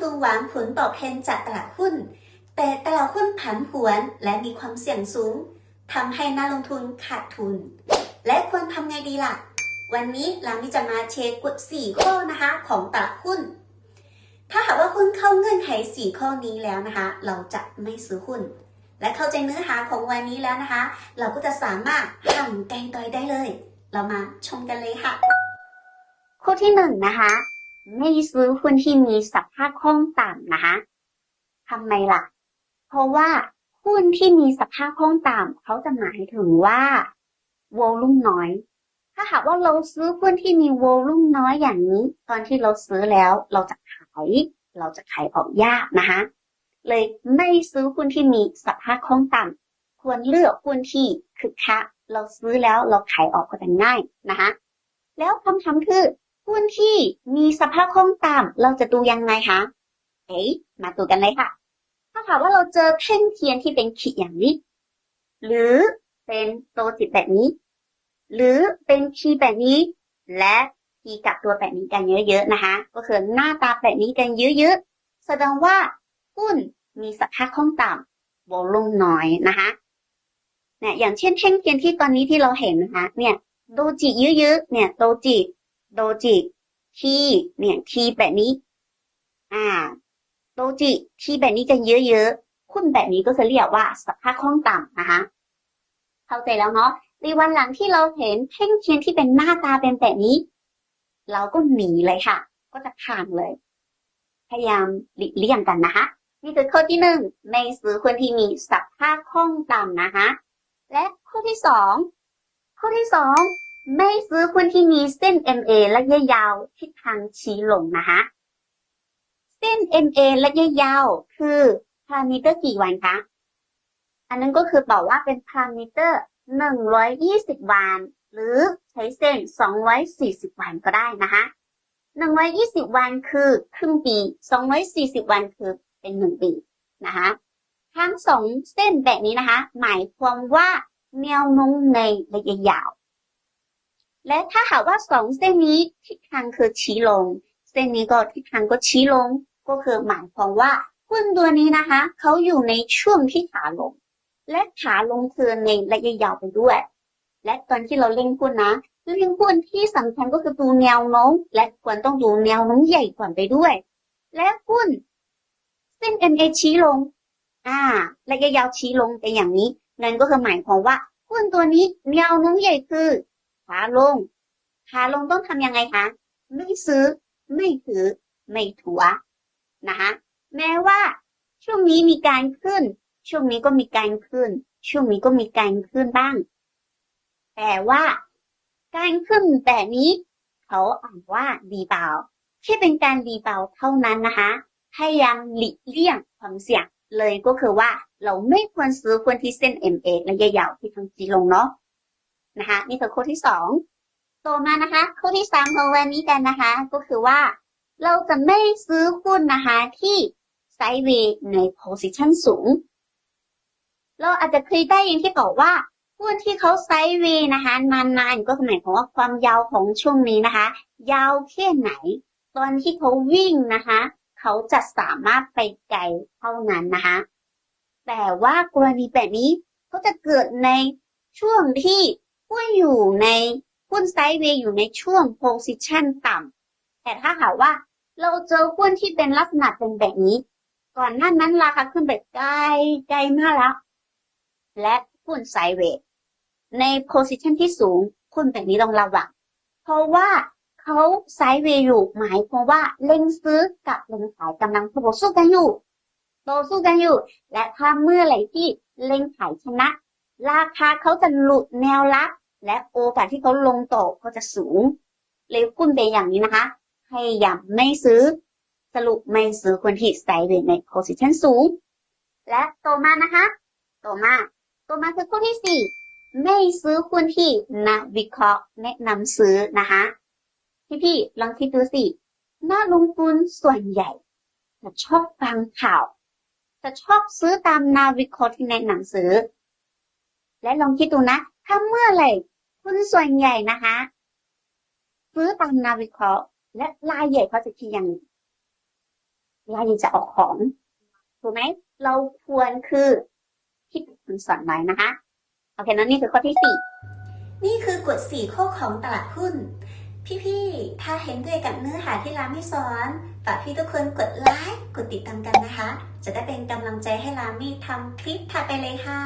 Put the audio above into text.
ทุนหวังผลตอบแทนจากตลาดหุ้น แต่ตลาดหุ้นผันผวนและมีความเสี่ยงสูงทำให้นักลงทุนขาดทุน และควรทำไงดีล่ะ วันนี้เรามีจะมาเช็คกฎ4ข้อนะคะของตลาดหุ้น ถ้าหากว่าคุณเข้าเงื่อนไข 4 ข้อนี้แล้วนะคะ เราจะไม่ซื้อหุ้น และเข้าใจเนื้อหาของวันนี้แล้วนะคะ เราก็จะสามารถหั่นแกงตอยได้เลย เรามาชมกันเลยค่ะ ข้อที่หนึ่งนะคะ ไม่ซื้อหุ้นที่มีสภาพคล่องต่ำนะคะทำไมล่ะ เพราะว่าหุ้นที่มีสภาพคล่องต่ำเขาจะหมายถึงว่าวอลลุ่มน้อย ถ้าหากว่าเราซื้อหุ้นที่มีวอลลุ่มน้อยอย่างนี้ ตอนที่เราซื้อแล้วเราจะขายเราจะขายออกยากนะคะเลยไม่ซื้อหุ้นที่มีสภาพคล่องต่ำควรเลือกหุ้นที่คึกคักเราซื้อแล้วเราขายออกก็จะง่ายนะคะแล้วคำถามคือ หุ้นที่มีสภาพคล่องต่ำเราจะดูยังไงคะ เอ๊ะมาดูกันเลยค่ะ ถ้าถามว่าเราเจอแท่งเทียนที่เป็นขีดอย่างนี้ หรือเป็นโตจิตแบบนี้ หรือเป็นคีแบบนี้ และคีกับตัวแบบนี้กันเยอะๆนะคะ ก็คือหน้าตาแบบนี้กันเยอะๆ แสดงว่าหุ้นมีสภาพคล่องต่ำวอลุ่มน้อยนะคะเนี่ยอย่างเช่นแท่งเทียนที่ตอนนี้ที่เราเห็นนะคะ เนี่ยโดจิเยอะๆ เนี่ยโดจิ โดจิทีเนี่ยทีแบบนี้ อ่า โดจิทีแบบนี้กันเยอะๆหุ้นแบบนี้ก็จะเรียกว่าสภาพคล่องต่ำนะคะ เข้าใจแล้วเนาะในวันหลังที่เราเห็นแท่งเทียนที่เป็นหน้าตาเป็นแบบนี้ เราก็หนีเลยค่ะ ก็จะผ่านเลย พยายามหลีกเลี่ยงกันนะคะนี่คือข้อที่หนึ่งไม่ซื้อคนที่มีสภาพคล่องต่ำนะคะ และข้อที่สองข้อที่สอง ไม่ซื้อหุ้นที่มีเส้น MA ระยะยาวทิศทางชี้ลงนะคะเส้น MA ระยะยาวคือพารามิเตอร์กี่วันคะอันนั้นก็คือบอกว่าเป็นพารามิเตอร์120วัน หรือใช้เส้น240วันก็ได้นะคะ120วันคือครึ่งปี240วันคือเป็นหนึ่งปีนะคะทั้งสองเส้นแบบนี้นะคะ หมายความว่าแนวโน้มในระยะยาว และถ้าหากว่าสองเส้นนี้ทิศทางคือชี้ลง เส้นนี้ก็ทิศทางก็ชี้ลง ก็คือหมายความว่าหุ้นตัวนี้นะคะเขาอยู่ในช่วงที่ขาลง และขาลงคือในระยะยาวไปด้วย และตอนที่เราเล่นหุ้นนะเล่นหุ้นที่สำคัญก็คือดูแนวโน้มและควรต้องดูแนวโน้มใหญ่ก่อนไปด้วย และหุ้นเส้น MA ชี้ลง อ่าระยะยาวชี้ลงเป็นอย่างนี้ นั่นก็คือหมายความว่าหุ้นตัวนี้แนวโน้มใหญ่คือ ขาลง ขาลงต้องทำยังไงคะ ไม่ซื้อ ไม่ถือ ไม่ถัวนะคะ แม้ว่า ช่วงนี้มีการขึ้น ช่วงนี้ก็มีการขึ้น ช่วงนี้ก็มีการขึ้นบ้าง แต่ว่าการขึ้นแบบนี้ เขาอ่านว่าดีเบาแค่เป็นการดีเบาเท่านั้นนะคะพยายามหลีกเลี่ยงความเสี่ยงเลยก็คือว่าเราไม่ควรซื้อคนที่เส้น MA ระยะยาวที่ทางจีลงเนาะ นะคะ นี่คือข้อที่สองต่อมานะคะข้อที่สามของวันนี้กันนะคะ ก็คือว่า เราจะไม่ซื้อหุ้นนะคะที่ไซด์เวย์ใน position สูง เราอาจจะเคยได้ยินที่บอกว่าหุ้นที่เขาไซด์เวย์นะคะนานๆก็หมายความว่าความยาวของช่วงนี้นะคะ ยาวแค่ไหน ตอนที่เขาวิ่งนะคะเขาจะสามารถไปไกลเท่านั้นนะคะ แต่ว่ากรณีแบบนี้เขาจะเกิดในช่วงที่ หุ้นอยู่ในหุ้นไซด์เวย์อยู่ในช่วง position ต่ำแต่ถ้าหากว่าเราเจอหุ้นที่เป็นลักษณะเป็นแบบนี้ ก่อนหน้านั้นราคาขึ้นไปไกลไกลมากแล้วและหุ้นไซด์เวย์ใน position ที่สูงหุ้นแบบนี้ต้องระวังเพราะว่าเขาไซด์เวย์อยู่หมายความว่าเล็งซื้อกับเล็งขายกำลังต่อสู้กันอยู่ต่อสู้กันอยู่ และถ้าเมื่อไหร่ที่เล็งขายชนะ ราคาเขาจะหลุดแนวรับ และโอกาสที่เขาลงต่อก็จะสูง เลยหุ้นเป็นอย่างนี้นะคะพยายามไม่ซื้อ สรุปไม่ซื้อคนที่ไซด์เวย์ใน position สูง และต่อมานะคะต่อมาต่อมาคือข้อที่สี่ไม่ซื้อหุ้นที่นักวิเคราะห์แนะนำซื้อนะคะพี่ๆลองคิดดูสินักลงทุนส่วนใหญ่จะชอบฟังข่าว จะชอบซื้อตามนาวิเคราะห์ที่แนะนำซื้อ และลองคิดดูนะ ถ้าเมื่อไหร่ หุ้นส่วนใหญ่นะคะซื้อตามนาวิเคราะห์ และรายใหญ่เขาจะคิดอย่างนี้เวลาจะออกของถูกไหมเราควรคือที่คุณสอนไว้นะคะ โอเคนั้นนี่คือข้อที่สี่นี่คือกฎ4ข้อของตลาดหุ้น พี่ๆ ถ้าเห็นด้วยกับเนื้อหาที่ร้านไม่สอนฝากพี่ทุกคนกดไลค์กดติดตามกันนะคะ จะได้เป็นกำลังใจให้รามี่ทำคลิปถัดไปเลยค่ะ